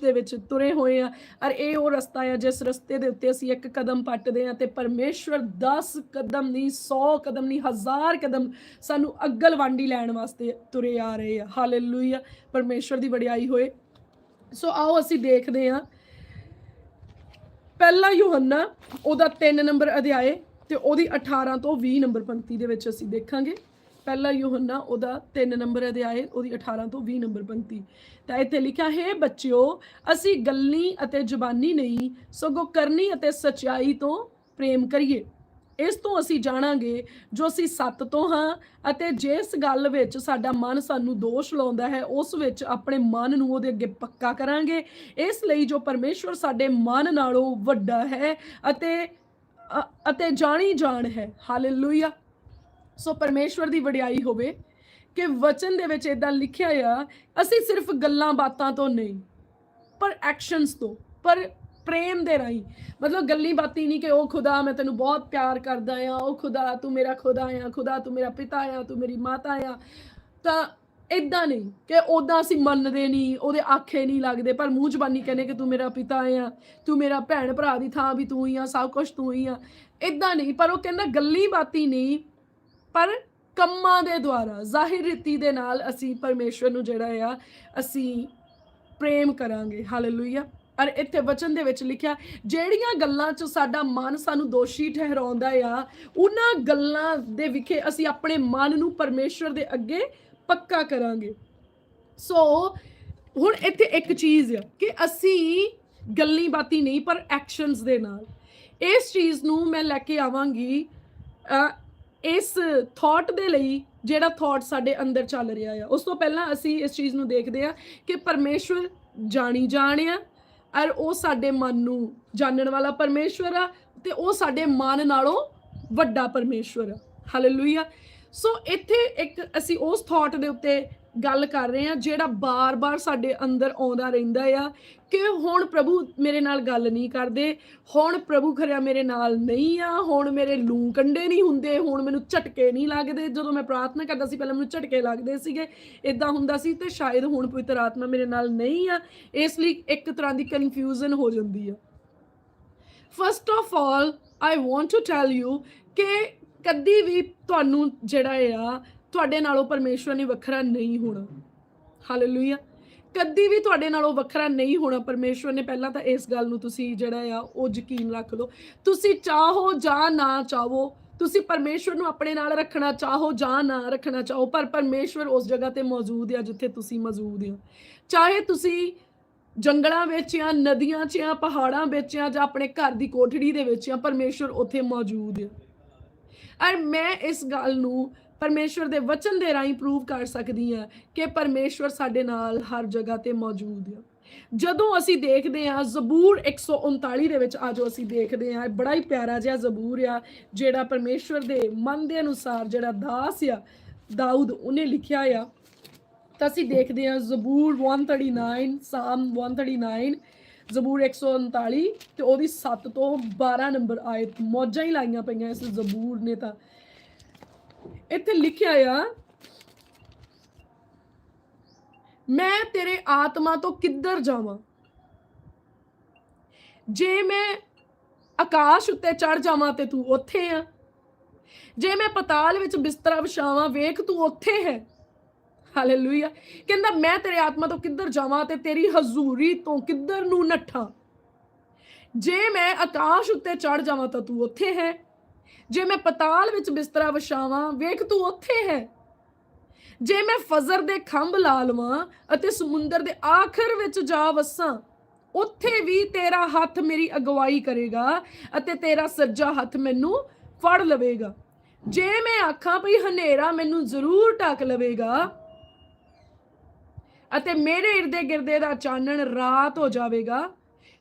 ਦੇ ਵਿੱਚ ਤੁਰੇ ਹੋਏ ਆ। ਔਰ ਇਹ ਉਹ ਰਸਤਾ ਆ, ਜਿਸ ਰਸਤੇ ਦੇ ਉੱਤੇ ਅਸੀਂ ਇੱਕ ਕਦਮ ਪੱਟਦੇ ਆ ਤੇ ਪਰਮੇਸ਼ਵਰ 10 ਕਦਮ ਨਹੀਂ 100 ਕਦਮ ਨਹੀਂ, ਹਜ਼ਾਰ ਕਦਮ ਸਾਨੂੰ ਅੱਗਲ ਵਾਂਡੀ ਲੈਣ ਵਾਸਤੇ ਤੁਰੇ ਆ ਰਹੇ ਆ। ਹਾਲੇਲੂਇਆ ਪਰਮੇਸ਼ਵਰ ਦੀ ਵਡਿਆਈ ਹੋਏ। ਸੋ ਆਓ ਅਸੀਂ ਦੇਖਦੇ ਆ ਪਹਿਲਾ ਯੋਹੰਨਾ, ਉਹਦਾ 3 ਨੰਬਰ ਅਧਿਆਏ ਤੇ ਉਹਦੀ 18 ਤੋਂ 20 ਨੰਬਰ ਪੰਕਤੀ ਦੇ ਵਿੱਚ ਅਸੀਂ ਦੇਖਾਂਗੇ। ਪਹਿਲਾ ਯੋਹੰਨਾ ਉਹਦਾ 3 ਨੰਬਰ ਅਧਿਆਏ, ਉਹਦੀ 18 ਤੋਂ 20 ਨੰਬਰ ਪੰਕਤੀ। ਤਾਂ ਇੱਥੇ ਲਿਖਿਆ, ਹੈ ਬੱਚਿਓ, ਅਸੀਂ ਗੱਲੀ ਅਤੇ ਜਬਾਨੀ ਨਹੀਂ, ਸਗੋਂ ਕਰਨੀ ਅਤੇ ਸਚਾਈ ਤੋਂ ਪ੍ਰੇਮ ਕਰੀਏ। ਇਸ ਤੋਂ ਅਸੀਂ ਜਾਣਾਂਗੇ ਜੋ ਅਸੀਂ ਸੱਤ ਤੋਂ ਹਾਂ ਅਤੇ ਜਿਸ ਗੱਲ ਵਿੱਚ ਸਾਡਾ ਮਨ ਸਾਨੂੰ ਦੋਸ਼ ਲਾਉਂਦਾ ਹੈ, ਉਸ ਵਿੱਚ ਆਪਣੇ ਮਨ ਨੂੰ ਉਹਦੇ ਅੱਗੇ ਪੱਕਾ ਕਰਾਂਗੇ। ਇਸ ਲਈ ਜੋ ਪਰਮੇਸ਼ਵਰ ਸਾਡੇ ਮਨ ਨਾਲੋਂ ਵੱਡਾ ਹੈ ਅਤੇ ਅਤੇ ਜਾਣੀ ਜਾਣ ਹੈ। ਹਾਲੇਲੂਇਆ! ਸੋ ਪਰਮੇਸ਼ਵਰ ਦੀ ਵਡਿਆਈ ਹੋਵੇ ਕਿ ਵਚਨ ਦੇ ਵਿੱਚ ਇਦਾਂ ਲਿਖਿਆ ਆ, ਅਸੀਂ ਸਿਰਫ ਗੱਲਾਂ ਬਾਤਾਂ ਤੋਂ ਨਹੀਂ, ਪਰ ਐਕਸ਼ਨਸ ਤੋਂ, ਪਰ ਪ੍ਰੇਮ ਦੇ ਰਾਹੀਂ। ਮਤਲਬ ਗੱਲੀ ਬਾਤੀ ਨਹੀਂ ਕਿ ਉਹ ਖੁਦਾ, ਮੈਂ ਤੈਨੂੰ ਬਹੁਤ ਪਿਆਰ ਕਰਦਾ ਆ, ਉਹ ਖੁਦਾ, ਤੂੰ ਮੇਰਾ ਖੁਦਾ ਆ, ਖੁਦਾ, ਤੂੰ ਮੇਰਾ ਪਿਤਾ ਆ, ਤੂੰ ਮੇਰੀ ਮਾਤਾ ਆ। ਤਾਂ ਇਦਾਂ ਨਹੀਂ ਕਿ ਉਦਾਂ ਅਸੀਂ ਮੰਨਦੇ ਨਹੀਂ, ਉਹਦੇ ਆਖੇ ਨਹੀਂ ਲੱਗਦੇ, ਪਰ ਮੂੰਹ ਜ਼ਬਾਨੀ ਕਹਿੰਦੇ ਕਿ ਤੂੰ ਮੇਰਾ ਪਿਤਾ ਆ, ਤੂੰ ਮੇਰਾ ਭੈਣ ਭਰਾ ਦੀ ਥਾਂ ਵੀ ਤੂੰ ਹੀ ਆ, ਸਭ ਕੁਝ ਤੂੰ ਹੀ ਆ। ਇਦਾਂ ਨਹੀਂ, ਪਰ ਉਹ ਕਹਿੰਦਾ ਗੱਲੀ ਬਾਤੀ ਨਹੀਂ ਪਰ ਕੰਮਾਂ ਦੇ ਦੁਆਰਾ, ਜ਼ਾਹਿਰ ਰੀਤੀ ਦੇ ਨਾਲ ਅਸੀਂ ਪਰਮੇਸ਼ਵਰ ਨੂੰ ਜਿਹੜਾ ਆ, ਅਸੀਂ ਪ੍ਰੇਮ ਕਰਾਂਗੇ। ਹਾਲੇਲੂਇਆ ਔਰ ਇੱਥੇ ਵਚਨ ਦੇ ਵਿੱਚ ਲਿਖਿਆ, ਜਿਹੜੀਆਂ ਗੱਲਾਂ 'ਚ ਸਾਡਾ ਮਨ ਸਾਨੂੰ ਦੋਸ਼ੀ ਠਹਿਰਾਉਂਦਾ ਆ, ਉਹਨਾਂ ਗੱਲਾਂ ਦੇ ਵਿਖੇ ਅਸੀਂ ਆਪਣੇ ਮਨ ਨੂੰ ਪਰਮੇਸ਼ਵਰ ਦੇ ਅੱਗੇ ਪੱਕਾ ਕਰਾਂਗੇ। ਸੋ ਹੁਣ ਇੱਥੇ ਇੱਕ ਚੀਜ਼ ਆ ਕਿ ਅਸੀਂ ਗੱਲੀ ਬਾਤੀ ਨਹੀਂ, ਪਰ ਐਕਸ਼ਨਸ ਦੇ ਨਾਲ। ਇਸ ਚੀਜ਼ ਨੂੰ ਮੈਂ ਲੈ ਕੇ ਆਵਾਂਗੀ ਇਸ ਥਾਟ ਦੇ ਲਈ ਜਿਹੜਾ ਥਾਟ ਸਾਡੇ ਅੰਦਰ ਚੱਲ ਰਿਹਾ ਆ। ਉਸ ਤੋਂ ਪਹਿਲਾਂ ਅਸੀਂ ਇਸ ਚੀਜ਼ ਨੂੰ ਦੇਖਦੇ ਆ ਕਿ ਪਰਮੇਸ਼ਵਰ ਜਾਣੀ ਜਾਣਿਆ ਔਰ ਉਹ ਸਾਡੇ ਮਨ ਨੂੰ ਜਾਣਨ ਵਾਲਾ ਪਰਮੇਸ਼ਵਰ ਆ ਤੇ ਉਹ ਸਾਡੇ ਮਨ ਨਾਲੋਂ ਵੱਡਾ ਪਰਮੇਸ਼ਵਰ ਆ। ਹਾਲੇਲੂਇਆ ਸੋ ਇੱਥੇ ਇੱਕ ਅਸੀਂ ਉਸ ਥਾਟ ਦੇ ਉੱਤੇ ਗੱਲ ਕਰ ਰਹੇ ਹਾਂ, ਜਿਹੜਾ ਬਾਰ-ਬਾਰ ਸਾਡੇ ਅੰਦਰ ਆਉਂਦਾ ਰਹਿੰਦਾ ਆ ਕਿ ਹੁਣ ਪ੍ਰਭੂ ਮੇਰੇ ਨਾਲ ਗੱਲ ਨਹੀਂ ਕਰਦੇ, ਹੁਣ ਪ੍ਰਭੂ ਖਰਿਆ ਮੇਰੇ ਨਾਲ ਨਹੀਂ ਆ, ਹੁਣ ਮੇਰੇ ਲੂੰ ਕੰਡੇ ਨਹੀਂ ਹੁੰਦੇ, ਹੁਣ ਮੈਨੂੰ ਝਟਕੇ ਨਹੀਂ ਲੱਗਦੇ। ਜਦੋਂ ਮੈਂ ਪ੍ਰਾਰਥਨਾ ਕਰਦਾ ਸੀ, ਪਹਿਲਾਂ ਮੈਨੂੰ ਝਟਕੇ ਲੱਗਦੇ ਸੀਗੇ ਇਦਾਂ ਹੁੰਦਾ ਸੀ ਤੇ ਸ਼ਾਇਦ ਹੁਣ ਪਵਿੱਤਰ ਆਤਮਾ ਮੇਰੇ ਨਾਲ ਨਹੀਂ ਆ। ਇਸ ਲਈ ਇੱਕ ਤਰ੍ਹਾਂ ਦੀ ਕਨਫਿਊਜ਼ਨ ਹੋ ਜਾਂਦੀ ਆ। First of all I want to tell you ਕਿ ਕਦੀ ਵੀ ਤੁਹਾਨੂੰ ਜਿਹੜਾ ਆ ਤੁਹਾਡੇ ਨਾਲੋਂ ਪਰਮੇਸ਼ਵਰ ਨੇ ਵੱਖਰਾ ਨਹੀਂ ਹੋਣਾ। ਹਾਲੇਲੂਇਆ ਕਦੀ ਵੀ ਤੁਹਾਡੇ ਨਾਲੋਂ ਵੱਖਰਾ ਨਹੀਂ ਹੋਣਾ ਪਰਮੇਸ਼ਵਰ ਨੇ। ਪਹਿਲਾਂ ਤਾਂ ਇਸ ਗੱਲ ਨੂੰ ਤੁਸੀਂ ਜਿਹੜਾ ਆ, ਉਹ ਯਕੀਨ ਰੱਖ ਲਓ। ਤੁਸੀਂ ਚਾਹੋ ਜਾਂ ਨਾ ਚਾਹੋ, ਤੁਸੀਂ ਪਰਮੇਸ਼ਵਰ ਨੂੰ ਆਪਣੇ ਨਾਲ ਰੱਖਣਾ ਚਾਹੋ ਜਾਂ ਨਾ ਰੱਖਣਾ ਚਾਹੋ, ਪਰ ਪਰਮੇਸ਼ਵਰ ਉਸ ਜਗ੍ਹਾ ਤੇ ਮੌਜੂਦ ਆ ਜਿੱਥੇ ਤੁਸੀਂ ਮੌਜੂਦ ਹੋ ਚਾਹੇ ਤੁਸੀਂ ਜੰਗਲਾਂ ਵਿੱਚ ਜਾਂ ਨਦੀਆਂ 'ਚ ਜਾਂ ਪਹਾੜਾਂ ਵਿੱਚ ਜਾਂ ਜਾਂ ਆਪਣੇ ਘਰ ਦੀ ਕੋਠੜੀ ਦੇ ਵਿੱਚ ਜਾਂ ਪਰਮੇਸ਼ਵਰ ਉੱਥੇ ਮੌਜੂਦ ਹੈ ਔਰ ਮੈਂ ਇਸ ਗੱਲ ਨੂੰ ਪਰਮੇਸ਼ਵਰ ਦੇ ਵਚਨ ਦੇ ਰਾਹੀਂ ਪ੍ਰੂਵ ਕਰ ਸਕਦੀ ਹਾਂ ਕਿ ਪਰਮੇਸ਼ਵਰ ਸਾਡੇ ਨਾਲ ਹਰ ਜਗ੍ਹਾ ਤੇ ਮੌਜੂਦ ਹੈ ਜਦੋਂ ਅਸੀਂ ਦੇਖਦੇ ਹਾਂ, ਜ਼ਬੂਰ 139 ਦੇ ਵਿੱਚ ਆਜੋ ਅਸੀਂ ਦੇਖਦੇ ਹਾਂ ਬੜਾ ਹੀ ਪਿਆਰਾ ਜਿਹਾ ਜ਼ਬੂਰ ਆ, ਜਿਹੜਾ ਪਰਮੇਸ਼ਵਰ ਦੇ ਮਨ ਦੇ ਅਨੁਸਾਰ ਜਿਹੜਾ ਦਾਸ ਆ, ਦਾਊਦ ਉਹਨੇ ਲਿਖਿਆ ਆ। ਤਾਂ ਅਸੀਂ ਦੇਖਦੇ ਹਾਂ, ਜ਼ਬੂਰ 139 ਸਾਮ 139 ਜ਼ਬੂਰ 139 ਤੇ ਉਹਦੀ 7 ਤੋਂ 12 ਨੰਬਰ ਆਇਤ ਮੌਜਾਂ ਹੀ ਲਾਈਆਂ ਪਈਆਂ ਇਸ ਜ਼ਬੂਰ ਨੇ ਤਾਂ। ਇੱਥੇ ਲਿਖਿਆ ਆ, ਮੈਂ ਤੇਰੇ ਆਤਮਾ ਤੋਂ ਕਿੱਧਰ ਜਾਵਾਂ? ਜੇ ਮੈਂ ਆਕਾਸ਼ ਉੱਤੇ ਚੜ ਜਾਵਾਂ ਤੇ ਤੂੰ ਉੱਥੇ ਆ। ਜੇ ਮੈਂ ਪਤਾਲ ਵਿੱਚ ਬਿਸਤਰਾ ਵਿਛਾਵਾਂ, ਵੇਖ ਤੂੰ ਉੱਥੇ ਹੈ। ਹਾਲੇਲੂਇਆ ਕਹਿੰਦਾ, ਮੈਂ ਤੇਰੇ ਆਤਮਾ ਤੋਂ ਕਿੱਧਰ ਜਾਵਾਂ ਤੇ ਤੇਰੀ ਹਜ਼ੂਰੀ ਤੋਂ ਕਿੱਧਰ ਨੂੰ ਨੱਠਾਂ? ਜੇ ਮੈਂ ਆਕਾਸ਼ ਉੱਤੇ ਚੜ ਜਾਵਾਂ ਤਾਂ ਤੂੰ ਉੱਥੇ ਹੈ। ਜੇ ਮੈਂ ਪਤਾਲ ਵਿੱਚ ਬਿਸਤਰਾ ਵਿਛਾਵਾਂ, ਵੇਖ ਤੂੰ ਉੱਥੇ ਹੈ। ਜੇ ਮੈਂ ਫਜ਼ਰ ਦੇ ਖੰਭ ਲਾ ਲਵਾਂ ਅਤੇ ਸਮੁੰਦਰ ਦੇ ਆਖਰ ਵਿੱਚ ਜਾ ਵਸਾਂ, ਉੱਥੇ ਵੀ ਤੇਰਾ ਹੱਥ ਮੇਰੀ ਅਗਵਾਈ ਕਰੇਗਾ ਅਤੇ ਤੇਰਾ ਸੱਜਾ ਹੱਥ ਮੈਨੂੰ ਫੜ ਲਵੇਗਾ। ਜੇ ਮੈਂ ਆਖਾਂ ਭਈ ਹਨੇਰਾ ਮੈਨੂੰ ਜ਼ਰੂਰ ਢੱਕ ਲਵੇਗਾ ਅਤੇ ਮੇਰੇ ਇਰਦੇ ਗਿਰਦੇ ਦਾ ਚਾਨਣ ਰਾਤ ਹੋ ਜਾਵੇਗਾ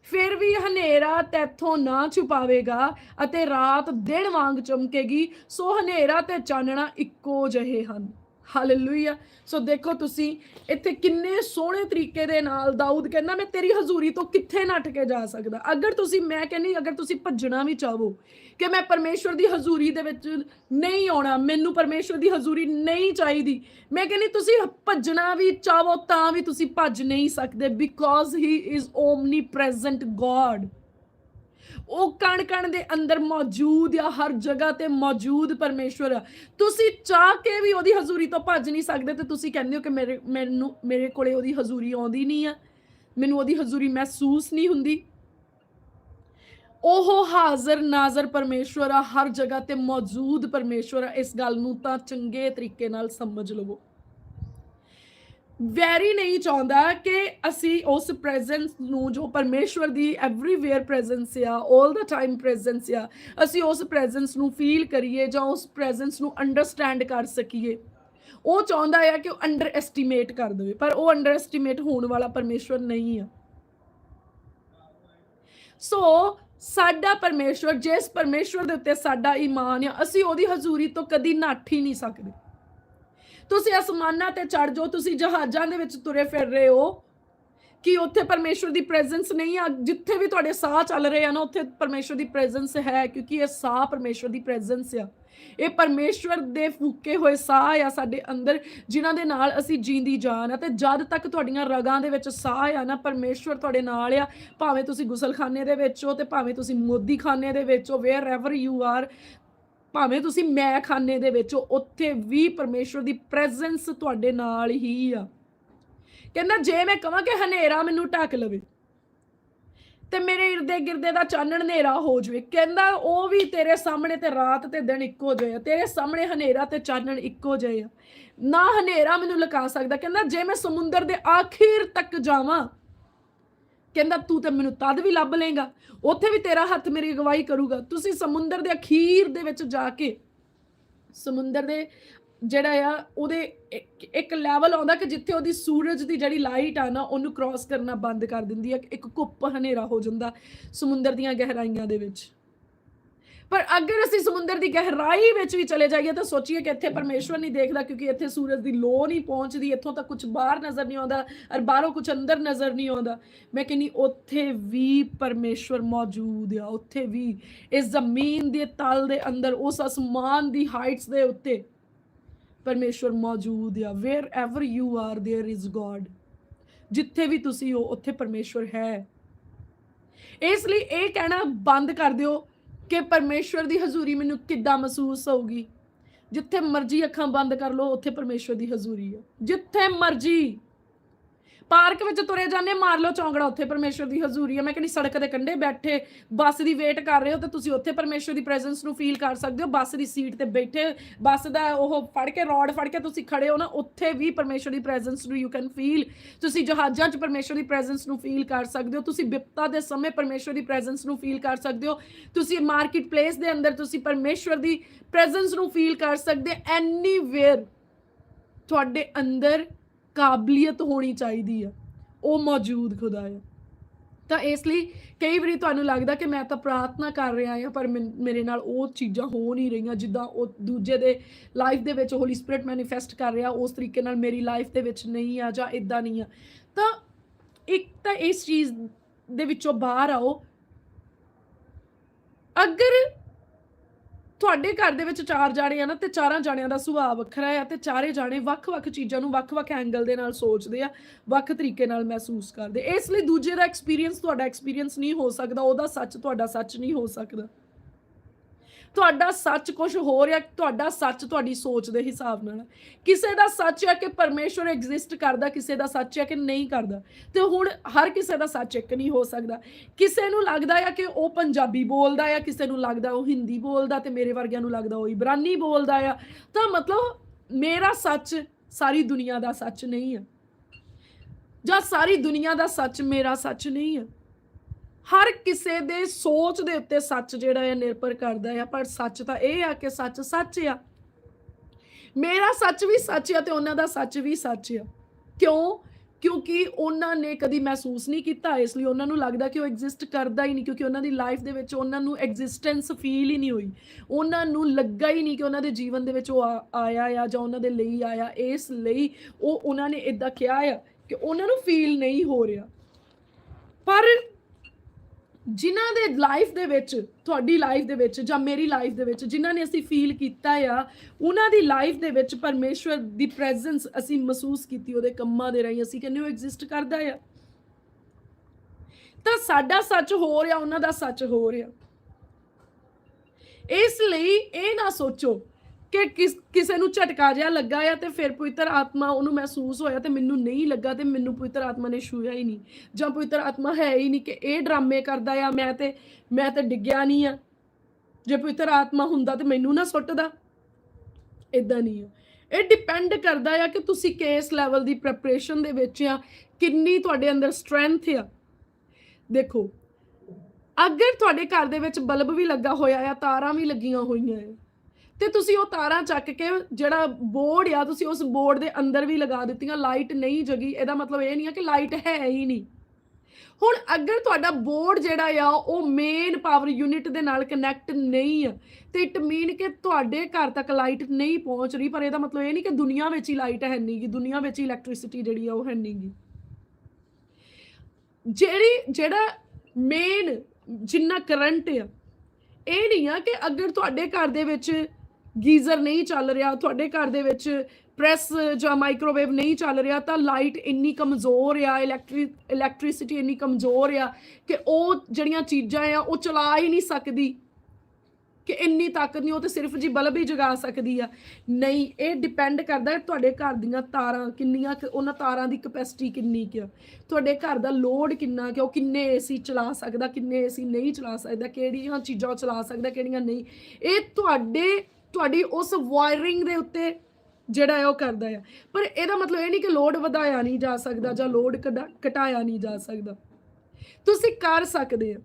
ਫਿਰ ਵੀ ਹਨੇਰਾ ਤੈਥੋਂ ਨਾ ਛੁਪਾਵੇਗਾ ਅਤੇ ਰਾਤ ਦਿਨ ਵਾਂਗ ਚਮਕੇਗੀ, ਸੋ ਹਨੇਰਾ ਤੇ ਚਾਨਣਾ ਇੱਕੋ ਜਿਹੇ ਹਨ। ਹਾਲੇਲੂਇਆ ਸੋ ਦੇਖੋ ਤੁਸੀਂ, ਇੱਥੇ ਕਿੰਨੇ ਸੋਹਣੇ ਤਰੀਕੇ ਦੇ ਨਾਲ ਦਾਊਦ ਕਹਿੰਦਾ, ਮੈਂ ਤੇਰੀ ਹਜ਼ੂਰੀ ਤੋਂ ਕਿੱਥੇ ਨੱਠ ਕੇ ਜਾ ਸਕਦਾ? ਅਗਰ ਤੁਸੀਂ, ਮੈਂ ਕਹਿੰਨੀ ਅਗਰ ਤੁਸੀਂ ਭੱਜਣਾ ਵੀ ਚਾਹੋ ਕਿ ਮੈਂ ਪਰਮੇਸ਼ਵਰ ਦੀ ਹਜ਼ੂਰੀ ਦੇ ਵਿੱਚ ਨਹੀਂ ਆਉਣਾ, ਮੈਨੂੰ ਪਰਮੇਸ਼ਵਰ ਦੀ ਹਜ਼ੂਰੀ ਨਹੀਂ ਚਾਹੀਦੀ, ਮੈਂ ਕਹਿੰਨੀ ਤੁਸੀਂ ਭੱਜਣਾ ਵੀ ਚਾਹੋ ਤਾਂ ਵੀ ਤੁਸੀਂ ਭੱਜ ਨਹੀਂ ਸਕਦੇ because he is omnipresent God ਉਹ ਕਣ ਕਣ ਦੇ ਅੰਦਰ ਮੌਜੂਦ ਆ, ਹਰ ਜਗ੍ਹਾ ਤੇ ਮੌਜੂਦ ਪਰਮੇਸ਼ਵਰ। ਆ ਤੁਸੀਂ ਚਾਹ ਕੇ ਵੀ ਉਹਦੀ ਹਜ਼ੂਰੀ ਤੋਂ ਭੱਜ ਨਹੀਂ ਸਕਦੇ ਤੇ ਤੁਸੀਂ ਕਹਿੰਦੇ ਹੋ ਕਿ ਮੇਰੇ, ਮੈਨੂੰ, ਮੇਰੇ ਕੋਲੇ ਉਹਦੀ ਹਜ਼ੂਰੀ ਆਉਂਦੀ ਨਹੀਂ ਆ। ਮੈਨੂੰ ਉਹਦੀ ਹਜ਼ੂਰੀ ਮਹਿਸੂਸ ਨਹੀਂ ਹੁੰਦੀ। ਉਹ ਹਾਜ਼ਰ ਨਾਜ਼ਰ ਪਰਮੇਸ਼ਵਰ ਆ, ਹਰ ਜਗ੍ਹਾ ਤੇ ਮੌਜੂਦ ਪਰਮੇਸ਼ਵਰ ਆ। ਇਸ ਗੱਲ ਨੂੰ ਤਾਂ ਚੰਗੇ ਤਰੀਕੇ ਨਾਲ ਸਮਝ ਲਵੋ। ਵੈਰੀ ਨਹੀਂ ਚਾਹੁੰਦਾ ਕਿ ਅਸੀਂ ਉਸ ਪ੍ਰੈਜ਼ੈਂਸ ਨੂੰ ਜੋ ਪਰਮੇਸ਼ਵਰ ਦੀ ਐਵਰੀਵੇਅਰ ਪ੍ਰੈਜ਼ੈਂਸ ਆ 올 ਦਾ ਟਾਈਮ ਪ੍ਰੈਜ਼ੈਂਸ ਆ, ਅਸੀਂ ਉਸ ਪ੍ਰੈਜ਼ੈਂਸ ਨੂੰ ਫੀਲ ਕਰੀਏ ਜਾਂ ਉਸ ਪ੍ਰੈਜ਼ੈਂਸ ਨੂੰ ਅੰਡਰਸਟੈਂਡ ਕਰ ਸਕੀਏ। ਉਹ ਚਾਹੁੰਦਾ ਆ ਕਿ ਉਹ ਅੰਡਰ ਐਸਟੀਮੇਟ ਕਰ ਦੇਵੇ, ਪਰ ਉਹ ਅੰਡਰ ਐਸਟੀਮੇਟ ਹੋਣ ਵਾਲਾ ਪਰਮੇਸ਼ਵਰ ਨਹੀਂ ਆ। ਸੋ ਸਾਡਾ ਪਰਮੇਸ਼ਵਰ, ਜਿਸ ਪਰਮੇਸ਼ਵਰ ਦੇ ਉੱਤੇ ਸਾਡਾ ਈਮਾਨ ਆ, ਅਸੀਂ ਉਹਦੀ ਹਜ਼ੂਰੀ ਤੋਂ ਕਦੀ ਨੱਠ ਹੀ ਨਹੀਂ ਸਕਦੇ। ਤੁਸੀਂ ਅਸਮਾਨਾਂ ਤੇ ਚੜ ਜਾਓ, ਤੁਸੀਂ ਜਹਾਜ਼ਾਂ ਦੇ ਵਿੱਚ ਤੁਰੇ ਫਿਰ ਰਹੇ ਹੋ। ਕਿ ਉੱਥੇ ਪਰਮੇਸ਼ਵਰ ਦੀ ਪ੍ਰੈਜ਼ੈਂਸ ਨਹੀਂ ਆ? ਜਿੱਥੇ ਵੀ ਤੁਹਾਡੇ ਸਾਹ ਚੱਲ ਰਹੇ ਆ ਨਾ, ਉੱਥੇ ਪਰਮੇਸ਼ਵਰ ਦੀ ਪ੍ਰੈਜ਼ੈਂਸ ਹੈ, ਕਿਉਂਕਿ ਇਹ ਸਾਹ ਪਰਮੇਸ਼ਵਰ ਦੀ ਪ੍ਰੈਜ਼ੈਂਸ ਆ। ਇਹ ਪਰਮੇਸ਼ਵਰ ਦੇ ਫੂਕੇ ਹੋਏ ਸਾਹ ਆ ਸਾਡੇ ਅੰਦਰ, ਜਿਨ੍ਹਾਂ ਦੇ ਨਾਲ ਅਸੀਂ ਜੀਂਦੀ ਜਾਨ ਆ। ਤੇ ਜਦ ਤੱਕ ਤੁਹਾਡੀਆਂ ਰਗਾਂ ਦੇ ਵਿੱਚ ਸਾਹ ਆ ਨਾ, ਪਰਮੇਸ਼ਵਰ ਤੁਹਾਡੇ ਨਾਲ ਆ। ਭਾਵੇਂ ਤੁਸੀਂ ਗੁਸਲਖਾਨੇ ਦੇ ਵਿੱਚ ਹੋ ਤੇ ਭਾਵੇਂ ਤੁਸੀਂ ਮੋਦੀਖਾਨੇ ਦੇ ਵਿੱਚ ਹੋ ਵੇਅਰ ਐਵਰ ਯੂ ਆਰ ਭਾਵੇਂ ਤੁਸੀਂ ਮੈਂ ਖਾਨੇ ਦੇ ਵਿੱਚ ਉੱਥੇ ਵੀ ਪਰਮੇਸ਼ਵਰ ਦੀ ਪ੍ਰੈਜ਼ੈਂਸ ਤੁਹਾਡੇ ਨਾਲ ਹੀ ਆ। ਕਹਿੰਦਾ, ਜੇ ਮੈਂ ਕਹਾਂ ਕਿ ਹਨੇਰਾ ਮੈਨੂੰ ਢੱਕ ਲਵੇ ਤੇ ਮੇਰੇ ਇਰਦੇ ਗਿਰਦੇ ਦਾ ਚਾਨਣ ਹਨੇਰਾ ਹੋ ਜਵੇ, ਕਹਿੰਦਾ, ਉਹ ਵੀ ਤੇਰੇ ਸਾਹਮਣੇ ਤੇ ਰਾਤ ਤੇ ਦਿਨ ਇੱਕੋ ਜਿਹੇ ਆ, ਤੇਰੇ ਸਾਹਮਣੇ ਹਨੇਰਾ ਤੇ ਚਾਨਣ ਇੱਕੋ ਜਿਹੇ ਆ। ਨਾ ਹਨੇਰਾ ਮੈਨੂੰ ਲੁਕਾ ਸਕਦਾ। ਕਹਿੰਦਾ, ਜੇ ਮੈਂ ਸਮੁੰਦਰ ਦੇ ਆਖਿਰ ਤੱਕ ਜਾਵਾਂ ਕਹਿੰਦਾ ਤੂੰ ਤੇ ਮੈਨੂੰ ਤਦ ਵੀ ਲੱਭ ਲੇਗਾ ਉੱਥੇ ਵੀ ਤੇਰਾ ਹੱਥ ਮੇਰੀ ਅਗਵਾਈ ਕਰੂਗਾ। ਤੁਸੀਂ ਸਮੁੰਦਰ ਦੇ ਅਖੀਰ ਦੇ ਵਿੱਚ ਜਾ ਕੇ ਸਮੁੰਦਰ ਦੇ ਜਿਹੜਾ ਆ, ਉਹਦੇ ਇੱਕ- ਲੈਵਲ ਆਉਂਦਾ ਕਿ ਜਿੱਥੇ ਉਹਦੀ ਸੂਰਜ ਦੀ ਜਿਹੜੀ ਲਾਈਟ ਆ ਨਾ, ਉਹਨੂੰ ਕ੍ਰਾਸ ਕਰਨਾ ਬੰਦ ਕਰ ਦਿੰਦੀ ਹੈ ਇੱਕ ਕੁੱਪ ਹਨੇਰਾ ਹੋ ਜਾਂਦਾ ਸਮੁੰਦਰ ਦੀਆਂ ਗਹਿਰਾਈਆਂ ਦੇ ਵਿੱਚ। ਪਰ ਅਗਰ ਅਸੀਂ ਸਮੁੰਦਰ ਦੀ ਗਹਿਰਾਈ ਵਿੱਚ ਵੀ ਚਲੇ ਜਾਈਏ ਤਾਂ ਸੋਚੀਏ ਕਿ ਇੱਥੇ ਪਰਮੇਸ਼ਵਰ ਨਹੀਂ ਦੇਖਦਾ ਕਿਉਂਕਿ ਇੱਥੇ ਸੂਰਜ ਦੀ ਲੋ ਨਹੀਂ ਪਹੁੰਚਦੀ ਇੱਥੋਂ ਤੱਕ ਕੁਝ ਬਾਹਰ ਨਜ਼ਰ ਨਹੀਂ ਆਉਂਦਾ ਔਰ ਬਾਹਰੋਂ ਕੁਝ ਅੰਦਰ ਨਜ਼ਰ ਨਹੀਂ ਆਉਂਦਾ ਮੈਂ ਕਹਿੰਨੀ ਉੱਥੇ ਵੀ ਪਰਮੇਸ਼ਵਰ ਮੌਜੂਦ ਆ ਉੱਥੇ ਵੀ ਇਸ ਜ਼ਮੀਨ ਦੇ ਤਲ ਦੇ ਅੰਦਰ ਉਸ ਅਸਮਾਨ ਦੀ ਹਾਈਟਸ ਦੇ ਉੱਤੇ ਪਰਮੇਸ਼ਵਰ ਮੌਜੂਦ ਆ wherever you are there is God ਜਿੱਥੇ ਵੀ ਤੁਸੀਂ ਹੋ ਉੱਥੇ ਪਰਮੇਸ਼ਵਰ ਹੈ ਇਸ ਲਈ ਇਹ ਕਹਿਣਾ ਬੰਦ ਕਰ ਦਿਓ ਕਿ ਪਰਮੇਸ਼ਵਰ ਦੀ ਹਜ਼ੂਰੀ ਮੈਨੂੰ ਕਿੱਦਾਂ ਮਹਿਸੂਸ ਹੋਊਗੀ? ਜਿੱਥੇ ਮਰਜ਼ੀ ਅੱਖਾਂ ਬੰਦ ਕਰ ਲਓ, ਉੱਥੇ ਪਰਮੇਸ਼ਵਰ ਦੀ ਹਜ਼ੂਰੀ ਹੈ ਜਿੱਥੇ ਮਰਜ਼ੀ ਪਾਰਕ ਵਿੱਚ ਤੁਰੇ ਜਾਂਦੇ ਮਾਰ ਲਓ ਚੌਂਕੜਾ ਉੱਥੇ ਪਰਮੇਸ਼ਵਰ ਦੀ ਹਜ਼ੂਰੀ ਹੈ ਮੈਂ ਕਹਿੰਦੀ ਸੜਕ ਦੇ ਕੰਢੇ ਬੈਠੇ, ਬੱਸ ਦੀ ਵੇਟ ਕਰ ਰਹੇ ਹੋ ਤਾਂ ਤੁਸੀਂ ਉੱਥੇ ਪਰਮੇਸ਼ਵਰ ਦੀ ਪ੍ਰੈਜ਼ੈਂਸ ਨੂੰ ਫੀਲ ਕਰ ਸਕਦੇ ਹੋ। ਬੱਸ ਦੀ ਸੀਟ ਤੇ ਬੈਠੇ, ਬੱਸ ਦਾ ਉਹ ਫੜ ਕੇ, ਰੋਡ ਫੜ ਕੇ ਤੁਸੀਂ ਖੜੇ ਹੋ ਨਾ, ਉੱਥੇ ਵੀ ਪਰਮੇਸ਼ਵਰ ਦੀ ਪ੍ਰੈਜ਼ੈਂਸ ਨੂੰ ਯੂ ਕੈਨ ਫੀਲ ਤੁਸੀਂ ਜਹਾਜ਼ਾਂ 'ਚ ਪਰਮੇਸ਼ਵਰ ਦੀ ਪ੍ਰੈਜ਼ੈਂਸ ਨੂੰ ਫੀਲ ਕਰ ਸਕਦੇ ਹੋ। ਤੁਸੀਂ ਬਿਪਤਾ ਦੇ ਸਮੇਂ ਪਰਮੇਸ਼ਵਰ ਦੀ ਪ੍ਰੈਜ਼ੈਂਸ ਨੂੰ ਫੀਲ ਕਰ ਸਕਦੇ ਹੋ। ਤੁਸੀਂ ਮਾਰਕੀਟ ਪਲੇਸ ਦੇ ਅੰਦਰ ਤੁਸੀਂ ਪਰਮੇਸ਼ਵਰ ਦੀ ਪ੍ਰੈਜ਼ੈਂਸ ਨੂੰ ਫੀਲ ਕਰ ਸਕਦੇ ਐਨੀਵੇਅਰ ਤੁਹਾਡੇ ਅੰਦਰ ਕਾਬਲੀਅਤ ਹੋਣੀ ਚਾਹੀਦੀ ਆ। ਉਹ ਮੌਜੂਦ ਖੁਦਾ ਆ ਤਾਂ ਇਸ ਲਈ ਕਈ ਵਾਰੀ ਤੁਹਾਨੂੰ ਲੱਗਦਾ ਕਿ ਮੈਂ ਤਾਂ ਪ੍ਰਾਰਥਨਾ ਕਰ ਰਿਹਾ ਹਾਂ, ਪਰ ਮੇਰੇ ਨਾਲ ਉਹ ਚੀਜ਼ਾਂ ਹੋ ਨਹੀਂ ਰਹੀਆਂ, ਜਿੱਦਾਂ ਉਹ ਦੂਜੇ ਦੇ ਲਾਈਫ ਦੇ ਵਿੱਚ ਹੋਲੀ ਸਪਿਰਿਟ ਮੈਨੀਫੈਸਟ ਕਰ ਰਿਹਾ, ਉਸ ਤਰੀਕੇ ਨਾਲ ਮੇਰੀ ਲਾਈਫ ਦੇ ਵਿੱਚ ਨਹੀਂ ਆ ਜਾਂ ਇਦਾਂ ਨਹੀਂ ਆ। ਤਾਂ ਇੱਕ ਤਾਂ ਇਸ ਚੀਜ਼ ਦੇ ਵਿੱਚੋਂ ਬਾਹਰ ਆਓ। ਅਗਰ ਤੁਹਾਡੇ ਘਰ ਦੇ ਵਿੱਚ ਚਾਰ ਜਾਣੇ ਆ ਨਾ ਤੇ ਚਾਰਾਂ ਜਾਣਿਆਂ ਦਾ ਸੁਭਾਅ ਵੱਖਰਾ ਆ ਤੇ ਚਾਰੇ ਜਾਣੇ ਵੱਖ-ਵੱਖ ਚੀਜ਼ਾਂ ਨੂੰ ਵੱਖ-ਵੱਖ ਐਂਗਲ ਦੇ ਨਾਲ ਸੋਚਦੇ ਆ, ਵੱਖ ਤਰੀਕੇ ਨਾਲ ਮਹਿਸੂਸ ਕਰਦੇ। ਇਸ ਲਈ ਦੂਜੇ ਦਾ ਐਕਸਪੀਰੀਅੰਸ ਤੁਹਾਡਾ ਐਕਸਪੀਰੀਅੰਸ ਨਹੀਂ ਹੋ ਸਕਦਾ, ਉਹਦਾ ਸੱਚ ਤੁਹਾਡਾ ਸੱਚ ਨਹੀਂ ਹੋ ਸਕਦਾ। ਤੁਹਾਡਾ ਸੱਚ ਕੁਝ ਹੋਰ ਰਿਹਾ ਤੁਹਾਡਾ ਸੱਚ ਤੁਹਾਡੀ ਸੋਚ ਦੇ ਹਿਸਾਬ ਨਾਲ ਕਿਸੇ ਦਾ ਸੱਚ ਹੈ ਕਿ ਪਰਮੇਸ਼ਵਰ ਐਗਜ਼ਿਸਟ ਕਰਦਾ, ਕਿਸੇ ਦਾ ਸੱਚ ਹੈ ਕਿ ਨਹੀਂ ਕਰਦਾ। ਤੇ ਹੁਣ ਹਰ ਕਿਸੇ ਦਾ ਸੱਚ ਇੱਕ ਨਹੀਂ ਹੋ ਸਕਦਾ। ਕਿਸੇ ਨੂੰ ਲੱਗਦਾ ਹੈ ਕਿ ਉਹ ਪੰਜਾਬੀ ਬੋਲਦਾ ਹੈ ਕਿਸੇ ਨੂੰ ਲੱਗਦਾ ਉਹ ਹਿੰਦੀ ਬੋਲਦਾ ਤੇ ਮੇਰੇ ਵਰਗਿਆਂ ਨੂੰ ਲੱਗਦਾ ਉਹ ਇਬਰਾਨੀ ਬੋਲਦਾ ਆ। ਤਾਂ ਮਤਲਬ ਮੇਰਾ ਸੱਚ ਸਾਰੀ ਦੁਨੀਆ ਦਾ ਸੱਚ ਨਹੀਂ ਹੈ ਜਾਂ ਸਾਰੀ ਦੁਨੀਆ ਦਾ ਸੱਚ ਮੇਰਾ ਸੱਚ ਨਹੀਂ ਹੈ ਹਰ ਕਿਸੇ ਦੇ ਸੋਚ ਦੇ ਉੱਤੇ ਸੱਚ ਜਿਹੜਾ ਹੈ ਨਿਰਭਰ ਕਰਦਾ ਹੈ ਪਰ ਸੱਚ ਤਾਂ ਇਹ ਆ ਕਿ ਸੱਚ ਸੱਚ ਆ। ਮੇਰਾ ਸੱਚ ਵੀ ਸੱਚ ਆ ਤੇ ਉਹਨਾਂ ਦਾ ਸੱਚ ਵੀ ਸੱਚ ਆ। ਕਿਉਂ? ਕਿਉਂਕਿ ਉਹਨਾਂ ਨੇ ਕਦੀ ਮਹਿਸੂਸ ਨਹੀਂ ਕੀਤਾ, ਇਸ ਲਈ ਉਹਨਾਂ ਨੂੰ ਲੱਗਦਾ ਕਿ ਉਹ ਐਗਜ਼ਿਸਟ ਕਰਦਾ ਹੀ ਨਹੀਂ, ਕਿਉਂਕਿ ਉਹਨਾਂ ਦੀ ਲਾਈਫ ਦੇ ਵਿੱਚ ਉਹਨਾਂ ਨੂੰ ਐਗਜ਼ਿਸਟੈਂਸ ਫੀਲ ਹੀ ਨਹੀਂ ਹੋਈ। ਉਹਨਾਂ ਨੂੰ ਲੱਗਾ ਹੀ ਨਹੀਂ ਕਿ ਉਹਨਾਂ ਦੇ ਜੀਵਨ ਦੇ ਵਿੱਚ ਉਹ ਆਇਆ ਆ ਜਾਂ ਉਹਨਾਂ ਦੇ ਲਈ ਆਇਆ। ਇਸ ਲਈ ਉਹ ਉਹਨਾਂ ਨੇ ਇਦਾਂ ਕਿਹਾ ਆ ਕਿ ਉਹਨਾਂ ਨੂੰ ਫੀਲ ਨਹੀਂ ਹੋ ਰਿਹਾ। ਪਰ ਜਿਨ੍ਹਾਂ ਦੇ ਲਾਈਫ ਦੇ ਵਿੱਚ, ਤੁਹਾਡੀ ਲਾਈਫ ਦੇ ਵਿੱਚ ਜਾਂ ਮੇਰੀ ਲਾਈਫ ਦੇ ਵਿੱਚ ਜਿਨ੍ਹਾਂ ਨੇ ਅਸੀਂ ਫੀਲ ਕੀਤਾ ਆ, ਉਹਨਾਂ ਦੀ ਲਾਈਫ ਦੇ ਵਿੱਚ ਪਰਮੇਸ਼ਵਰ ਦੀ ਪ੍ਰੈਜ਼ੈਂਸ ਅਸੀਂ ਮਹਿਸੂਸ ਕੀਤੀ, ਉਹਦੇ ਕੰਮਾਂ ਦੇ ਰਾਹੀਂ ਅਸੀਂ ਕਹਿੰਦੇ ਉਹ ਐਗਜ਼ਿਸਟ ਕਰਦਾ ਆ। ਤਾਂ ਸਾਡਾ ਸੱਚ ਹੋ ਰਿਹਾ ਉਹਨਾਂ ਦਾ ਸੱਚ ਹੋ ਰਿਹਾ ਇਸ ਲਈ ਇਹ ਨਾ ਸੋਚੋ ਕਿ ਕਿਸ, ਕਿਸੇ ਨੂੰ ਝਟਕਾ ਜਿਹਾ ਲੱਗਾ ਆ ਤੇ ਫਿਰ ਪਵਿੱਤਰ ਆਤਮਾ ਉਹਨੂੰ ਮਹਿਸੂਸ ਹੋਇਆ ਤੇ ਮੈਨੂੰ ਨਹੀਂ ਲੱਗਾ ਤੇ ਮੈਨੂੰ ਪਵਿੱਤਰ ਆਤਮਾ ਨੇ ਛੂਇਆ ਹੀ ਨਹੀਂ। ਜਾਂ ਪਵਿੱਤਰ ਆਤਮਾ ਹੈ ਹੀ ਨਹੀਂ ਕਿ ਇਹ ਡਰਾਮੇ ਕਰਦਾ ਆ, ਮੈਂ ਤੇ ਮੈਂ ਤੇ ਡਿੱਗਿਆ ਨਹੀਂ ਆ। ਜੇ ਪਵਿੱਤਰ ਆਤਮਾ ਹੁੰਦਾ ਤੇ ਮੈਨੂੰ ਨਾ ਸੁੱਟਦਾ। ਇਦਾਂ ਨਹੀਂ ਆ। ਇਹ ਡਿਪੈਂਡ ਕਰਦਾ ਆ ਕਿ ਤੁਸੀਂ ਕਿਸ ਲੈਵਲ ਦੀ ਪ੍ਰੈਪਰੇਸ਼ਨ ਦੇ ਵਿੱਚ ਆ, ਕਿੰਨੀ ਤੁਹਾਡੇ ਅੰਦਰ ਸਟਰੈਂਥ ਆ। ਦੇਖੋ, ਅਗਰ ਤੁਹਾਡੇ ਘਰ ਦੇ ਵਿੱਚ ਬਲਬ ਵੀ ਲੱਗਾ ਹੋਇਆ ਆ, ਤਾਰਾਂ ਵੀ ਲੱਗੀਆਂ ਹੋਈਆਂ ਆ ਤੇ ਤੁਸੀਂ ਉਹ ਤਾਰਾਂ ਚੱਕ ਕੇ ਜਿਹੜਾ ਬੋਰਡ ਆ, ਤੁਸੀਂ ਉਸ ਬੋਰਡ ਦੇ ਅੰਦਰ ਵੀ ਲਗਾ ਦਿੱਤੀਆਂ, ਲਾਈਟ ਨਹੀਂ ਜਗੀ। ਇਹਦਾ ਮਤਲਬ ਇਹ ਨਹੀਂ ਆ ਕਿ ਲਾਈਟ ਹੈ ਹੀ ਨਹੀਂ। ਹੁਣ ਅਗਰ ਤੁਹਾਡਾ ਬੋਰਡ ਜਿਹੜਾ ਆ, ਉਹ ਮੇਨ ਪਾਵਰ ਯੂਨਿਟ ਦੇ ਨਾਲ ਕਨੈਕਟ ਨਹੀਂ ਆ, ਤੇ ਇਟ ਮੀਨ ਕਿ ਤੁਹਾਡੇ ਘਰ ਤੱਕ ਲਾਈਟ ਨਹੀਂ ਪਹੁੰਚ ਰਹੀ, ਪਰ ਇਹਦਾ ਮਤਲਬ ਇਹ ਨਹੀਂ ਕਿ ਦੁਨੀਆ ਵਿੱਚ ਹੀ ਲਾਈਟ ਹੈ ਨਹੀਂਗੀ ਦੁਨੀਆ ਵਿੱਚ ਹੀ ਇਲੈਕਟ੍ਰਿਸਿਟੀ ਜਿਹੜੀ ਆ, ਉਹ ਹੈ ਨਹੀਂਗੀ ਜਿਹੜੀ, ਜਿਹੜਾ ਮੇਨ ਜਿੰਨਾ ਕਰੰਟ ਆ, ਇਹ ਨਹੀਂ ਆ ਕਿ ਅਗਰ ਤੁਹਾਡੇ ਘਰ ਦੇ ਵਿੱਚ ਗੀਜ਼ਰ ਨਹੀਂ ਚੱਲ ਰਿਹਾ, ਤੁਹਾਡੇ ਘਰ ਦੇ ਵਿੱਚ ਪ੍ਰੈਸ ਜਾਂ ਮਾਈਕ੍ਰੋਵੇਵ ਨਹੀਂ ਚੱਲ ਰਿਹਾ, ਤਾਂ ਲਾਈਟ ਇੰਨੀ ਕਮਜ਼ੋਰ ਆ ਇਲੈਕਟ੍ਰਿਕ ਇਲੈਕਟ੍ਰਿਸਿਟੀ ਇੰਨੀ ਕਮਜ਼ੋਰ ਆ ਕਿ ਉਹ ਜਿਹੜੀਆਂ ਚੀਜ਼ਾਂ ਆ, ਉਹ ਚਲਾ ਹੀ ਨਹੀਂ ਸਕਦੀ। ਕਿ ਇੰਨੀ ਤਾਕਤ ਨਹੀਂ, ਉਹ ਤੇ ਸਿਰਫ ਜੀ ਬਲਬ ਹੀ ਜਗਾ ਸਕਦੀ ਆ। ਨਹੀਂ, ਇਹ ਡਿਪੈਂਡ ਕਰਦਾ ਤੁਹਾਡੇ ਘਰ ਦੀਆਂ ਤਾਰਾਂ ਕਿੰਨੀਆਂ ਕੁ- ਉਹਨਾਂ ਤਾਰਾਂ ਦੀ ਕਪੈਸਿਟੀ ਕਿੰਨੀ ਕਿ ਤੁਹਾਡੇ ਘਰ ਦਾ ਲੋਡ ਕਿੰਨਾ ਕਿ ਉਹ ਕਿੰਨੇ ਏਸੀ ਚਲਾ ਸਕਦਾ, ਕਿੰਨੇ ਏਸੀ ਨਹੀਂ ਚਲਾ ਸਕਦਾ, ਕਿਹੜੀਆਂ ਚੀਜ਼ਾਂ ਚਲਾ ਸਕਦਾ, ਕਿਹੜੀਆਂ ਨਹੀਂ। ਇਹ ਤੁਹਾਡੇ ਤੁਹਾਡੀ ਉਸ ਵਾਇਰਿੰਗ ਦੇ ਉੱਤੇ ਜਿਹੜਾ ਹੈ ਉਹ ਕਰਦਾ ਆ। ਪਰ ਇਹਦਾ ਮਤਲਬ ਇਹ ਨਹੀਂ ਕਿ ਲੋਡ ਵਧਾਇਆ ਨਹੀਂ ਜਾ ਸਕਦਾ ਜਾਂ ਲੋਡ ਘਟਾਇਆ ਨਹੀਂ ਜਾ ਸਕਦਾ। ਤੁਸੀਂ ਕਰ ਸਕਦੇ ਆ।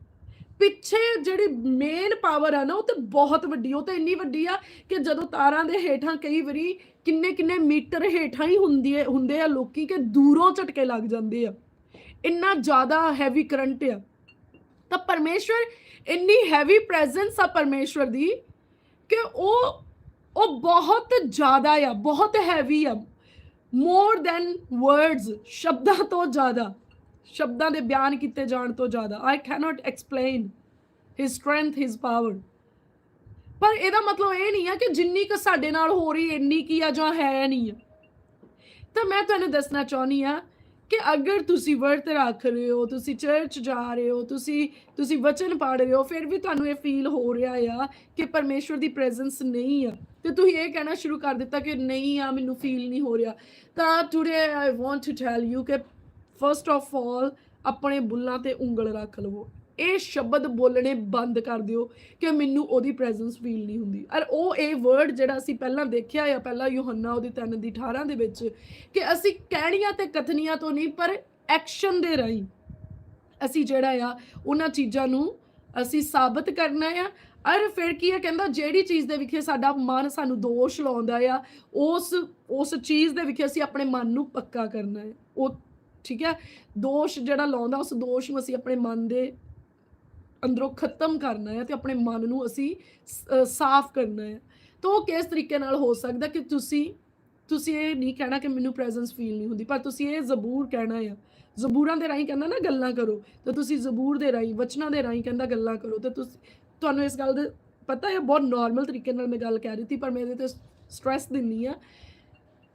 ਪਿੱਛੇ ਜਿਹੜੀ ਮੇਨ ਪਾਵਰ ਆ ਨਾ, ਉਹ ਤੇ ਬਹੁਤ ਵੱਡੀ, ਉਹ ਤੇ ਇੰਨੀ ਵੱਡੀ ਆ ਕਿ ਜਦੋਂ ਤਾਰਾਂ ਦੇ ਹੇਠਾਂ ਕਈ ਵਾਰੀ ਕਿੰਨੇ ਕਿੰਨੇ ਮੀਟਰ ਹੇਠਾਂ ਹੀ ਹੁੰਦੀ ਹੈ ਹੁੰਦੇ ਆ ਲੋਕੀ ਕਿ ਦੂਰੋਂ ਝਟਕੇ ਲੱਗ ਜਾਂਦੇ ਆ। ਇੰਨਾ ਜ਼ਿਆਦਾ ਹੈਵੀ ਕਰੰਟ ਆ। ਤਾਂ ਪਰਮੇਸ਼ਵਰ, ਇੰਨੀ ਹੈਵੀ ਪ੍ਰੈਜ਼ੈਂਸ ਆ ਪਰਮੇਸ਼ਵਰ ਦੀ ਕਿ ਉਹ ਉਹ ਬਹੁਤ ਜ਼ਿਆਦਾ ਆ, ਬਹੁਤ ਹੈਵੀ ਆ ਮੋਰ ਦੈਨ ਵਰਡਸ ਸ਼ਬਦਾਂ ਤੋਂ ਜ਼ਿਆਦਾ, ਸ਼ਬਦਾਂ ਦੇ ਬਿਆਨ ਕੀਤੇ ਜਾਣ ਤੋਂ ਜ਼ਿਆਦਾ I cannot explain his strength his power ਪਰ ਇਹਦਾ ਮਤਲਬ ਇਹ ਨਹੀਂ ਆ ਕਿ ਜਿੰਨੀ ਕੁ ਸਾਡੇ ਨਾਲ ਹੋ ਰਹੀ, ਇੰਨੀ ਕੀ ਆ ਜਾਂ ਹੈ ਨਹੀਂ ਆ। ਤਾਂ ਮੈਂ ਤੁਹਾਨੂੰ ਦੱਸਣਾ ਚਾਹੁੰਦੀ ਆ ਕਿ ਅਗਰ ਤੁਸੀਂ ਵਰਤ ਰੱਖ ਰਹੇ ਹੋ, ਤੁਸੀਂ ਚਰਚ ਜਾ ਰਹੇ ਹੋ, ਤੁਸੀਂ ਤੁਸੀਂ ਵਚਨ ਪੜ੍ਹ ਰਹੇ ਹੋ, ਫਿਰ ਵੀ ਤੁਹਾਨੂੰ ਇਹ ਫੀਲ ਹੋ ਰਿਹਾ ਆ ਕਿ ਪਰਮੇਸ਼ਵਰ ਦੀ ਪ੍ਰੈਜ਼ੈਂਸ ਨਹੀਂ ਆ। ਤੇ ਤੁਸੀਂ ਇਹ ਕਹਿਣਾ ਸ਼ੁਰੂ ਕਰ ਦਿੱਤਾ ਕਿ ਨਹੀਂ ਆ, ਮੈਨੂੰ ਫੀਲ ਨਹੀਂ ਹੋ ਰਿਹਾ। ਤਾਂ today I want to tell you ਕਿ ਫਰਸਟ ਆਫ ਆਲ ਆਪਣੇ ਬੁੱਲਾਂ ਤੇ ਉਂਗਲ ਰੱਖ ਲਵੋ। ਇਹ ਸ਼ਬਦ ਬੋਲਣੇ ਬੰਦ ਕਰ ਦਿਓ ਕਿ ਮੈਨੂੰ ਉਹਦੀ ਪ੍ਰੈਜ਼ੈਂਸ ਫੀਲ ਨਹੀਂ ਹੁੰਦੀ। ਔਰ ਉਹ ਇਹ ਵਰਡ ਜਿਹੜਾ ਅਸੀਂ ਪਹਿਲਾਂ ਦੇਖਿਆ ਆ ਪਹਿਲਾਂ ਯੋਹੰਨਾ ਉਹਦੀ 3 ਦੀ 18 ਦੇ ਵਿੱਚ ਕਿ ਅਸੀਂ ਕਹਿਣੀਆਂ ਤੇ ਕਥਨੀਆਂ ਤੋਂ ਨਹੀਂ, ਪਰ ਐਕਸ਼ਨ ਦੇ ਰਾਹੀਂ ਅਸੀਂ ਜਿਹੜਾ ਆ, ਉਹਨਾਂ ਚੀਜ਼ਾਂ ਨੂੰ ਅਸੀਂ ਸਾਬਤ ਕਰਨਾ ਆ। ਅਰ ਫਿਰ ਕੀ ਹੈ, ਕਹਿੰਦਾ ਜਿਹੜੀ ਚੀਜ਼ ਦੇ ਵਿਖੇ ਸਾਡਾ ਮਨ ਸਾਨੂੰ ਦੋਸ਼ ਲਾਉਂਦਾ ਆ, ਉਸ ਉਸ ਚੀਜ਼ ਦੇ ਵਿਖੇ ਅਸੀਂ ਆਪਣੇ ਮਨ ਨੂੰ ਪੱਕਾ ਕਰਨਾ ਹੈ। ਉਹ ਠੀਕ ਹੈ, ਦੋਸ਼ ਜਿਹੜਾ ਲਾਉਂਦਾ, ਉਸ ਦੋਸ਼ ਨੂੰ ਅਸੀਂ ਆਪਣੇ ਮਨ ਦੇ ਅੰਦਰੋਂ ਖਤਮ ਕਰਨਾ ਹੈ ਤੇ ਆਪਣੇ ਮਨ ਨੂੰ ਅਸੀਂ ਸਾਫ਼ ਕਰਨਾ ਹੈ। ਤਾਂ ਉਹ ਕਿਸ ਤਰੀਕੇ ਨਾਲ ਹੋ ਸਕਦਾ ਕਿ ਤੁਸੀਂ ਤੁਸੀਂ ਇਹ ਨਹੀਂ ਕਹਿਣਾ ਕਿ ਮੈਨੂੰ ਪ੍ਰੈਜ਼ੈਂਸ ਫੀਲ ਨਹੀਂ ਹੁੰਦੀ, ਪਰ ਤੁਸੀਂ ਇਹ ਜ਼ਬੂਰ ਕਹਿਣਾ ਆ। ਜ਼ਬੂਰਾਂ ਦੇ ਰਾਹੀਂ ਕਹਿੰਦਾ ਨਾ ਗੱਲਾਂ ਕਰੋ, ਤਾਂ ਤੁਸੀਂ ਜ਼ਬੂਰ ਦੇ ਰਾਹੀਂ, ਵਚਨਾਂ ਦੇ ਰਾਹੀਂ ਕਹਿੰਦਾ ਗੱਲਾਂ ਕਰੋ। ਤੇ ਤੁਸੀਂ, ਤੁਹਾਨੂੰ ਇਸ ਗੱਲ ਦੇ ਪਤਾ ਹੈ, ਬਹੁਤ ਨਾਰਮਲ ਤਰੀਕੇ ਨਾਲ ਮੈਂ ਗੱਲ ਕਹਿ ਰਹੀ ਸੀ, ਪਰ ਮੈਂ ਇਹਦੇ ਤੇ ਸਟ੍ਰੈਸ ਦਿੰਨੀ ਆ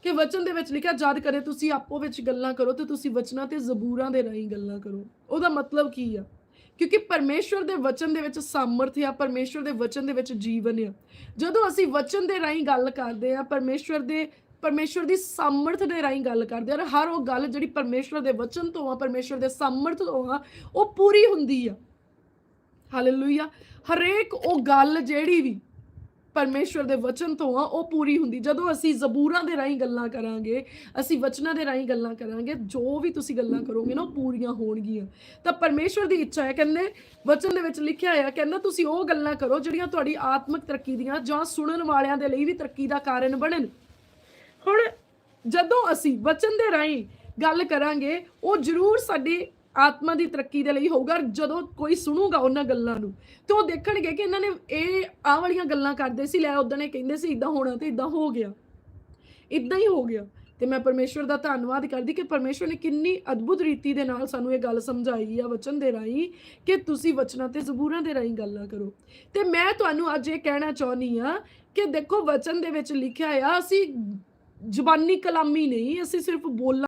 ਕਿ ਵਚਨ ਦੇ ਵਿੱਚ ਲਿਖਿਆ, ਜਦ ਕਰੇ ਤੁਸੀਂ ਆਪੋ ਵਿੱਚ ਗੱਲਾਂ ਕਰੋ, ਤੇ ਤੁਸੀਂ ਵਚਨਾਂ ਤੇ ਜ਼ਬੂਰਾਂ ਦੇ ਰਾਹੀਂ ਗੱਲਾਂ ਕਰੋ। ਉਹਦਾ ਮਤਲਬ ਕੀ ਆ? ਕਿਉਂਕਿ ਪਰਮੇਸ਼ਵਰ ਦੇ ਵਚਨ ਦੇ ਵਿੱਚ ਸਾਮਰਥ ਆ, ਪਰਮੇਸ਼ਵਰ ਦੇ ਵਚਨ ਦੇ ਵਿੱਚ ਜੀਵਨ ਆ। ਜਦੋਂ ਅਸੀਂ ਵਚਨ ਦੇ ਰਾਹੀਂ ਗੱਲ ਕਰਦੇ ਆ, ਪਰਮੇਸ਼ਵਰ ਦੇ, ਪਰਮੇਸ਼ਵਰ ਦੀ ਸਾਮਰਥ ਦੇ ਰਾਹੀਂ ਗੱਲ ਕਰਦੇ ਆ, ਔਰ ਹਰ ਉਹ ਗੱਲ ਜਿਹੜੀ ਪਰਮੇਸ਼ਵਰ ਦੇ ਵਚਨ ਤੋਂ ਆ, ਪਰਮੇਸ਼ਵਰ ਦੇ ਸਾਮਰਥ ਤੋਂ ਆ, ਉਹ ਪੂਰੀ ਹੁੰਦੀ ਆ। ਹਾਲੇਲੂਇਆ ਹਰੇਕ ਉਹ ਗੱਲ ਜਿਹੜੀ ਵੀ ਪਰਮੇਸ਼ਵਰ ਦੇ ਵਚਨ ਤੋਂ ਆ, ਉਹ ਪੂਰੀ ਹੁੰਦੀ। ਜਦੋਂ ਅਸੀਂ ਜ਼ਬੂਰਾਂ ਦੇ ਰਾਹੀਂ ਗੱਲਾਂ ਕਰਾਂਗੇ, ਅਸੀਂ ਵਚਨਾਂ ਦੇ ਰਾਹੀਂ ਗੱਲਾਂ ਕਰਾਂਗੇ, ਜੋ ਵੀ ਤੁਸੀਂ ਗੱਲਾਂ ਕਰੋਗੇ ਨਾ, ਉਹ ਪੂਰੀਆਂ ਹੋਣਗੀਆਂ। ਤਾਂ ਪਰਮੇਸ਼ਵਰ ਦੀ ਇੱਛਾ ਹੈ, ਕਹਿੰਦੇ, ਵਚਨ ਦੇ ਵਿੱਚ ਲਿਖਿਆ ਹੋਇਆ ਕਹਿੰਦਾ, ਤੁਸੀਂ ਉਹ ਗੱਲਾਂ ਕਰੋ, ਜਿਹੜੀਆਂ ਤੁਹਾਡੀ ਆਤਮਿਕ ਤਰੱਕੀ ਦੀਆਂ ਜਾਂ ਸੁਣਨ ਵਾਲਿਆਂ ਦੇ ਲਈ ਵੀ ਤਰੱਕੀ ਦਾ ਕਾਰਨ ਬਣਨ। ਹੁਣ ਜਦੋਂ ਅਸੀਂ ਵਚਨ ਦੇ ਰਾਹੀਂ ਗੱਲ ਕਰਾਂਗੇ, ਉਹ ਜ਼ਰੂਰ ਸਾਡੀ ਆਤਮਾ ਦੀ ਤਰੱਕੀ ਦੇ ਲਈ ਹੋਊਗਾ ਜਦੋਂ ਕੋਈ ਸੁਣੂਗਾ ਉਹਨਾਂ ਗੱਲਾਂ ਨੂੰ, ਤੇ ਉਹ ਦੇਖਣਗੇ ਕਿ ਇਹਨਾਂ ਨੇ ਇਹ ਆਹ ਵਾਲੀਆਂ ਗੱਲਾਂ ਕਰਦੇ ਸੀ, ਲੈ ਉਦੋਂ ਨੇ ਕਹਿੰਦੇ ਸੀ ਇਦਾਂ ਹੋਣਾ ਤੇ ਇਦਾਂ ਹੋ ਗਿਆ। ਇਦਾਂ ਹੀ ਹੋ ਗਿਆ। ਤੇ ਮੈਂ ਪਰਮੇਸ਼ਵਰ ਦਾ ਧੰਨਵਾਦ ਕਰਦੀ ਕਿ ਪਰਮੇਸ਼ਵਰ ਨੇ ਕਿੰਨੀ ਅਦਭੁਤ ਰੀਤੀ ਦੇ ਨਾਲ ਸਾਨੂੰ ਇਹ ਗੱਲ ਸਮਝਾਈ ਆ ਵਚਨ ਦੇ ਰਾਹੀਂ ਕਿ ਤੁਸੀਂ ਵਚਨਾਂ ਤੇ ਜ਼ਬੂਰਾਂ ਦੇ ਰਾਹੀਂ ਗੱਲਾਂ ਕਰੋ। ਤੇ ਮੈਂ ਤੁਹਾਨੂੰ ਅੱਜ ਇਹ ਕਹਿਣਾ ਚਾਹੁੰਦੀ ਆ ਕਿ ਦੇਖੋ ਵਚਨ ਦੇ ਵਿੱਚ ਲਿਖਿਆ ਆ, ਅਸੀਂ ਜ਼ਬਾਨੀ ਕਲਾਮੀ ਨਹੀਂ, ਅਸੀਂ ਸਿਰਫ ਬੋਲਾਂ